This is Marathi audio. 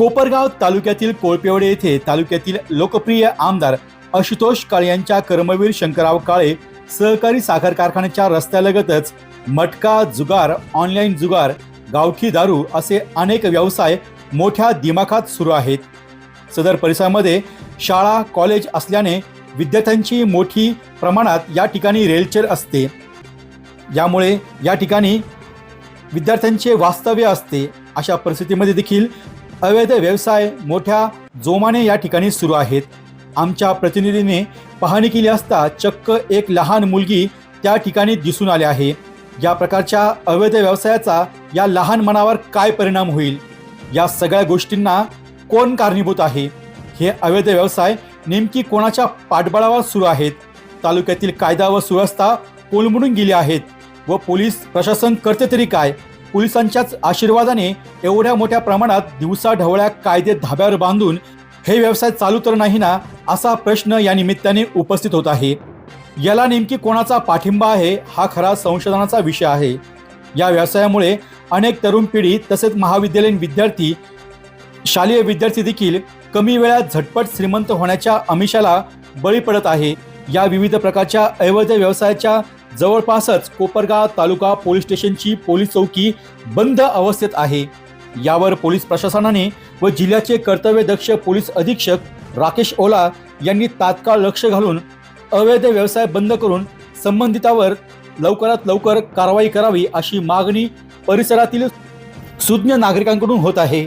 कोपरगाव तालुक्यातील कोळपेवडे येथे तालुक्यातील लोकप्रिय आमदार आशुतोष काळे यांच्या कर्मवीर शंकरराव काळे सहकारी साखर कारखान्याच्या रस्त्यालगतच मटका जुगार ऑनलाईन जुगार गावठी दारू असे अनेक व्यवसाय मोठ्या दिमाखात सुरू आहेत. सदर परिसरामध्ये शाळा कॉलेज असल्याने विद्यार्थ्यांची मोठी प्रमाणात या ठिकाणी रेलचेर असते. यामुळे या ठिकाणी विद्यार्थ्यांचे वास्तव्य असते. अशा परिस्थितीमध्ये देखील अवैध व्यवसाय मोठ्या जोमाने या ठिकाणी सुरू आहेत. आमच्या प्रतिनिधीने पाहणी केली असता चक्क एक लहान मुलगी त्या ठिकाणी दिसून आली आहे. या प्रकारच्या अवैध व्यवसायाचा या लहान मनावर काय परिणाम होईल? या सगळ्या गोष्टींना कोण कारणीभूत आहे? हे अवैध व्यवसाय नेमकी कोणाच्या पाठबळावर सुरू आहेत? तालुक्यातील कायदा व सुव्यवस्था कोलमडून गेली आहेत व पोलीस प्रशासन करते तरी काय? पोलिसांच्याच आशीर्वादाने एवढ्या मोठ्या प्रमाणात दिवसा ढवळ्या कायदे धाब्यावर बांधून हे व्यवसाय चालू तर नाही ना असा प्रश्न या निमित्ताने उपस्थित होत आहे. याला नेमकी कोणाचा पाठिंबा आहे हा खरा संशोधनाचा विषय आहे. या व्यवसायामुळे अनेक तरुण पिढी तसेच महाविद्यालयीन विद्यार्थी शालेय विद्यार्थी देखील कमी वेळात झटपट श्रीमंत होण्याच्या अमिषाला बळी पडत आहे. या विविध प्रकारच्या अवैध व्यवसायाच्या जवळपासच कोपरगाव तालुका पोलीस स्टेशनची पोलीस चौकी बंद अवस्थेत आहे. यावर पोलीस प्रशासनाने व जिल्ह्याचे कर्तव्यदक्ष पोलीस अधीक्षक राकेश ओला यांनी तात्काळ लक्ष घालून अवैध व्यवसाय बंद करून संबंधितावर लवकरात लवकर कारवाई करावी अशी मागणी परिसरातील सुज्ञ नागरिकांकडून होत आहे.